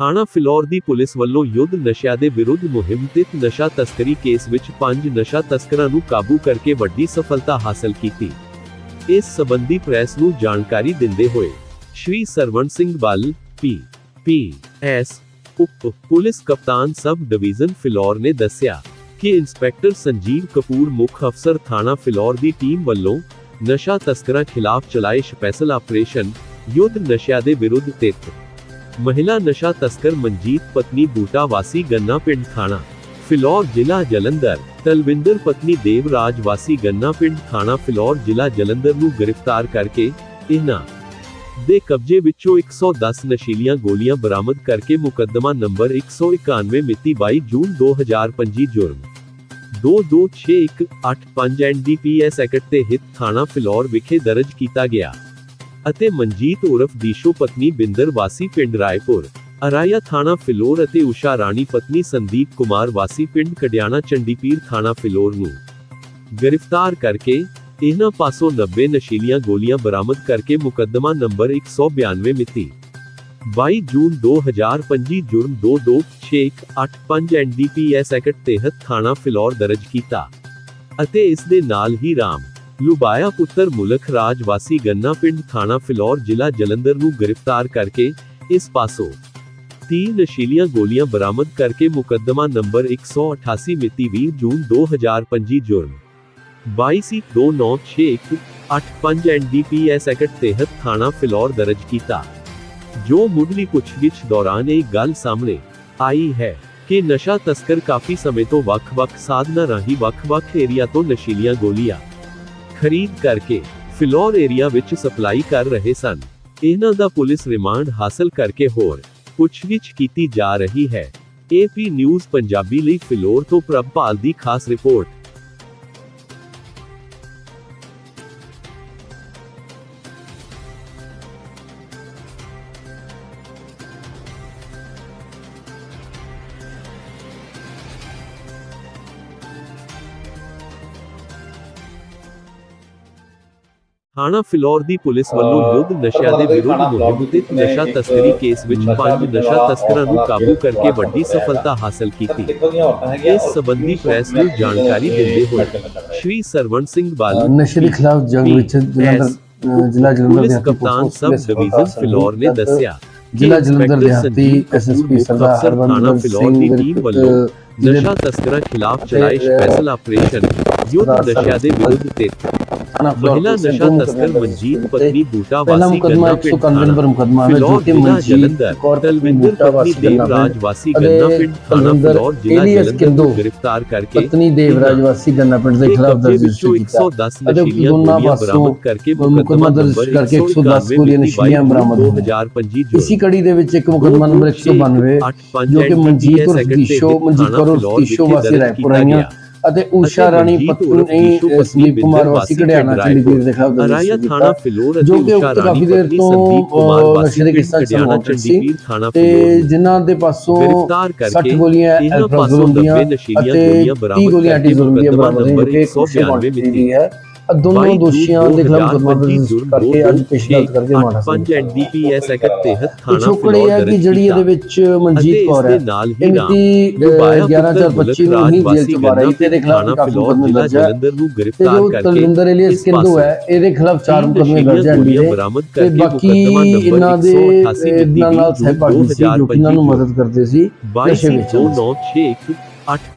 ਥਾਣਾ ਫਿਲੌਰ ਦੀ ਪੁਲਿਸ ਵੱਲੋਂ ਯੁੱਧ ਨਸ਼ਿਆਂ ਦੇ ਵਿਰੁੱਧ ਮੁਹਿੰਮ ਤਹਿਤ ਨਸ਼ਾ ਤਸਕਰੀ ਕੇਸ ਵਿੱਚ ਪੰਜ ਨਸ਼ਾ ਤਸਕਰਾਂ ਨੂੰ ਕਾਬੂ ਕਰਕੇ ਵੱਡੀ ਸਫਲਤਾ ਹਾਸਲ ਕੀਤੀ। ਇਸ ਸਬੰਧੀ ਪ੍ਰੈਸ ਨੂੰ ਜਾਣਕਾਰੀ ਦਿੰਦੇ ਹੋਏ Shri Sarwan Singh Bal P P S ਉਪ, ਪੁਲਿਸ ਕਪਤਾਨ ਸਬ ਡਿਵੀਜ਼ਨ ਫਿਲੌਰ ਨੇ ਦੱਸਿਆ ਕਿ ਇੰਸਪੈਕਟਰ ਸੰਜੀਵ ਕਪੂਰ ਮੁੱਖ ਅਫਸਰ ਥਾਣਾ ਫਿਲੌਰ ਦੀ ਟੀਮ ਵੱਲੋਂ ਨਸ਼ਾ ਤਸਕਰਾਂ ਖਿਲਾਫ ਚਲਾਏ ਸਪੈਸ਼ਲ ਆਪਰੇਸ਼ਨ ਯੁੱਧ ਨਸ਼ਿਆਂ ਦੇ ਵਿਰੁੱਧ ਤਹਿਤ ਮਹਿਲਾ ਨਸ਼ਾ ਤਸਕਰ ਮਨਜੀਤ, ਪਤਨੀ ਬੂਟਾ ਵਾਸੀ ਗੰਨਾ ਪਿੰਡ ਥਾਣਾ। ਫਿਲੌਰ ਜ਼ਿਲ੍ਹਾ ਜਲੰਧਰ। ਤਲਵਿੰਦਰ, ਪਤਨੀ ਦੇਵਰਾਜ ਵਾਸੀ ਗੰਨਾ ਪਿੰਡ ਥਾਣਾ ਫਿਲੌਰ ਜ਼ਿਲ੍ਹਾ ਜਲੰਧਰ ਨੂੰ ਗ੍ਰਿਫਤਾਰ ਕਰਕੇ ਇਹਨਾਂ ਦੇ ਕਬਜ਼ੇ ਵਿੱਚੋਂ 110 ਨਸ਼ੀਲੀਆਂ ਗੋਲੀਆਂ ਬਰਾਮਦ ਕਰਕੇ ਮੁਕੱਦਮਾ ਨੰਬਰ 191 ਮਿਤੀ 22 ਜੂਨ 2025 ਜੁਰਮ। 22618 ਐਨਡੀਪੀਐਸ ਐਕਟ ਤੇ ਹਿੱਤ ਥਾਣਾ ਫਿਲੌਰ ਵਿਖੇ ਦਰਜ ਕੀਤਾ ਗਿਆ। ਅਤੇ ਮਨਜੀਤ ਉਰਫ ਦੀਸ਼ੋ ਪਤਨੀ ਬਿੰਦਰ ਵਾਸੀ ਪਿੰਡ ਰਾਏਪੁਰ, ਅਰਾਇਆ ਥਾਣਾ ਫਿਲੌਰ ਅਤੇ ਉਸ਼ਾ ਰਾਣੀ ਪਤਨੀ ਸੰਦੀਪ ਕੁਮਾਰ ਵਾਸੀ ਪਿੰਡ ਕਡਿਆਣਾ ਚੰਡੀਪੀਰ ਥਾਣਾ ਫਿਲੌਰ ਨੂੰ ਗ੍ਰਿਫਤਾਰ ਕਰਕੇ ਇਹਨਾਂ ਪਾਸੋਂ 90 ਨਸ਼ੀਲੀਆਂ ਗੋਲੀਆਂ ਬਰਾਮਦ ਕਰਕੇ ਮੁਕੱਦਮਾ ਨੰਬਰ 192 ਮਿਤੀ 22 ਜੂਨ 2025 ਜੁਰਮ 22618 ਐਨਡੀਪੀਐਸ ਐਕਟ ਤਹਿਤ ਥਾਣਾ ਫਿਲੌਰ ਦਰਜ ਕੀਤਾ ਅਤੇ ਇਸ ਦੇ ਨਾਲ ਹੀ ਰਾਮ ਲੁਬਾਇਆ ਪੁੱਤਰ ਮੁਲਕ ਰਾਜ ਵਾਸੀ ਗੰਨਾ ਪਿੰਡ ਥਾਣਾ ਫਿਲੌਰ ਜ਼ਿਲ੍ਹਾ ਜਲੰਧਰ ਨੂੰ ਗ੍ਰਿਫਤਾਰ ਕਰਕੇ ਇਸ ਪਾਸੋਂ 30 ਨਸ਼ੀਲੀਆਂ ਗੋਲੀਆਂ ਬਰਾਮਦ ਕਰਕੇ ਮੁਕੱਦਮਾ ਨੰਬਰ 188 ਮਿਤੀ 20 ਜੂਨ 2025 ਜੁਰਮ 22296185 ਐਨਡੀਪੀਐਸ ਐਕਟ ਤਹਿਤ ਥਾਣਾ ਫਿਲੌਰ ਦਰਜ ਕੀਤਾ। ਜੋ ਮੁੱਢਲੀ ਪੁੱਛਗਿੱਛ ਦੌਰਾਨ ਇਹ ਗੱਲ ਸਾਹਮਣੇ ਆਈ ਹੈ ਕਿ ਨਸ਼ਾ ਤਸਕਰ ਕਾਫੀ ਸਮੇਂ ਤੋਂ ਵੱਖ-ਵੱਖ ਸਾਧਨਾਂ ਰਾਹੀਂ ਵੱਖ-ਵੱਖ ਏਰੀਆ ਤੋਂ ਨਸ਼ੀਲੀਆਂ ਗੋਲੀਆਂ ਖਰੀਦ ਕਰਕੇ ਫਿਲੌਰ ਏਰੀਆ ਵਿੱਚ ਸਪਲਾਈ ਕਰ ਰਹੇ ਸਨ। ਇਹਨਾਂ ਦਾ ਪੁਲਿਸ ਰਿਮਾਂਡ ਹਾਸਲ ਕਰਕੇ ਹੋਰ ਪੁੱਛਗਿੱਛ ਕੀਤੀ ਜਾ ਰਹੀ ਹੈ। ਏਪੀ ਨਿਊਜ਼ ਪੰਜਾਬੀ ਲਈ ਫਿਲੌਰ ਤੋਂ ਪ੍ਰਭਪਾਲ ਦੀ ਖਾਸ ਰਿਪੋਰਟ। ਥਾਣਾ ਫਿਲੌਰ ਦੀ ਪੁਲਿਸ ਵੱਲੋਂ ਯੁੱਧ ਨਸ਼ਿਆਂ ਦੇ ਵਿਰੁੱਧ ਮੁਹਿੰਮ ਤਹਿਤ ਨਸ਼ਾ ਤਸਕਰੀ ਕੇਸ ਵਿੱਚ ਪੰਜ ਨਸ਼ਾ ਤਸਕਰਾਂ ਨੂੰ ਕਾਬੂ ਕਰਕੇ ਵੱਡੀ ਸਫਲਤਾ ਹਾਸਲ ਕੀਤੀ। ਇਸ ਸਬੰਧੀ ਪ੍ਰੈਸ ਨੂੰ ਜਾਣਕਾਰੀ ਦਿੰਦੇ ਹੋਏ ਸ਼੍ਰੀ ਸਰਵਣ ਸਿੰਘ ਬਾਲ ਨਸ਼ੇ ਦੇ ਖਿਲਾਫ ਜੰਗ ਵਿੱਚ ਜਲੰਧਰ ਜ਼ਿਲ੍ਹਾ ਜਲੰਧਰ ਦੇ ਕਪਤਾਨ ਸਬ ਡਿਵੀਜ਼ਨ ਫਿਲੌਰ ਨੇ ਦੱਸਿਆ ਜ਼ਿਲ੍ਹਾ ਜਲੰਧਰ ਦੇ ਸੰਜੀਵ ਐਸਐਸਪੀ ਸਰਦਾਰ ਹਰਵੰਦਰ ਫਿਲੌਰ ਦੀ ਸਿੰਘ ਟੀਮ ਵੱਲੋਂ ਨਸ਼ਾ ਤਸਕਰਾਂ ਖਿਲਾਫ ਚਲਾਏ ਤੇ, ਸਪੈਸ਼ਲ ਆਪਰੇਸ਼ਨ ਯੁੱਧ ਨਸ਼ਿਆਂ ਦੇ ਵਿਰੁੱਧ ਤੇ ਮੁਕੱਦਮਾ ਮਨਜੀਤ ਤੇ ਪਤਨੀ ਬੂਟਾ ਪਹਿਲਾ ਵਾਸੀ ਮੁਕੱਦਮਾ ਗੰਨਾ ਪਿੰਡ 191 ਨੰਬਰ ਥਾਣਾ ਮੁਕੱਦਮਾ ਹੈ ਜੋ ਫਿਲੌਰ ਕਿ ਜ਼ਿਲ੍ਹਾ ਮਨਜੀਤ ਜਲੰਧਰ ਕੌਰ ਤਲਵਿੰਦਰ ਬੂਟਾ ਪਤਨੀ ਵਾਸੀ ਗੰਨਾ ਦੇਵਰਾਜ ਪਿੰਡ ਵਾਸੀ ਅਤੇ ਗੰਨਾ ਪਿੰਡ ਥਾਣਾ ਤਲਵਿੰਦਰ ਫਿਲੌਰ ਜ਼ਿਲ੍ਹਾ ਏਲੀਅਸ ਜਲੰਧਰ ਨੂੰ ਕਿੰਦੂ ਗ੍ਰਿਫਤਾਰ ਕਰਕੇ ਪਤਨੀ ਦੇਵਰਾਜ ਵਾਸੀ ਗੰਨਾ ਪਿੰਡ ਦੇ ਦੇ ਖਿਲਾਫ ਕਬਜ਼ੇ ਦਰਜ ਵਿੱਚੋਂ ਕੀਤਾ 110 ਅਤੇ ਨਸ਼ੀਲੀਆਂ ਦੋਨਾਂ ਗੋਲੀਆਂ ਪਾਸੋਂ ਬਰਾਮਦ ਕਰਕੇ ਮੁਕੱਦਮਾ ਦਰਜ ਨੰਬਰ ਕਰਕੇ 110 ਗੋਲੀਆਂ ਨਸ਼ੀਲੀਆਂ ਬਰਾਮਦ ਹੋਈਆਂ। 2025 ਇਸੀ ਕੜੀ ਦੇ ਵਿੱਚ ਇੱਕ ਮੁਕੱਦਮਾ ਨੰਬਰ 192 ਜੋ ਕਿ ਮਨਜੀਤ ਉਰਫ ਦੀਸ਼ੋ ਮਨਜੀਤ ਕੌਰ ਉਰਫ ਦੀਸ਼ੋ ਵਾਸੀ ਆਈਆਂ ਅਤੇ ਊਸ਼ਾ ਰਾਣੀ ਪਤਨੀ ਸੰਦੀਪ ਕੁਮਾਰ ਵਾਸੀ ਕੜਿਆਣਾ ਚੰਡੀਗੜ੍ਹ ਦੇ ਖਿਲਾਫ ਅਰਾਇਆ ਥਾਣਾ ਫਿਲੌਰ ਜੋ ਅਤੇ ਉਕਤ ਰਾਣੀ ਕਾਫੀ ਦੇਰ ਪਤਨੀ ਤੋਂ, ਸੰਦੀਪ ਕੁਮਾਰ ਵਾਸੀ ਦੇ ਕਿੱਸਾ ਕੜਿਆਣਾ ਚੰਡੀਗੜ੍ਹ ਥਾਣਾ ਤੇ ਜਿਨ੍ਹਾਂ ਦੇ ਪਾਸੋਂ ਗ੍ਰਿਫਤਾਰ 60 ਕਰਕੇ ਗੋਲੀਆਂ ਇਹਨਾਂ ਐਲਪ੍ਰਾਜ਼ੋਲ ਪਾਸੋਂ ਦੀਆਂ 90 ਨਸ਼ੀਲੀਆਂ ਅਤੇ ਗੋਲੀਆਂ 30 ਬਰਾਮਦ ਗੋਲੀਆਂ ਦੀਆਂ ਹੋਈਆਂ ਜੋ ਕਿ 192 192 ਦੀ ਹੈ। ਆਹ ਦੋਨੋਂ 22 ਦੋਸ਼ੀਆਂ ਦੇ ਖਿਲਾਫ ਮੁਕੱਦਮਾ 2025 ਦਰਜ ਕਰਕੇ ਅੱਜ ਪੇਸ਼ਦਾਰ ਕਰਕੇ ਮਾੜਾ ਪੰਜ ਐਨਡੀਪੀਐਸ ਐਕਟ ਤਹਿਤ ਥਾਣਾ ਪਿਛੋਕੜ ਇਹ ਹੈ ਕਿ ਜਿਹੜੀ ਇਹਦੇ ਵਿੱਚ ਮਨਜੀਤ ਕੌਰ ਹੈ। ਨਾਲ ਇਹ ਮਿਤੀ 11/4/25 ਨੂੰ ਹੀ ਜੇਲ੍ਹ ਚ ਬਾਹਰ ਆਈ ਤੇ ਇਹਦੇ ਖਿਲਾਫ ਕਾਫੀ ਮੁਕੱਦਮੇ ਦਰਜ ਹੈ। ਨੂੰ ਗ੍ਰਿਫਤਾਰ ਜੋ ਕਰਕੇ ਤਲਵਿੰਦਰ ਏਲੀਅਸ ਕਿੰਦੂ ਹੈ ਇਹਦੇ ਖਿਲਾਫ ਚਾਰ ਮੁਕੱਦਮੇ ਦਰਜ ਹੈ ਤੇ ਬਾਕੀ ਇਹਨਾਂ ਦੇ 188 ਇਹਨਾਂ ਨਾਲ ਸਹਿਬਾਗੀ ਸੀ ਜੋ ਕਿ ਇਹਨਾਂ ਨੂੰ ਮਦਦ ਕਰਦੇ ਸੀ। 22 ਨਸ਼ੇ ਵੇਚਣ 2961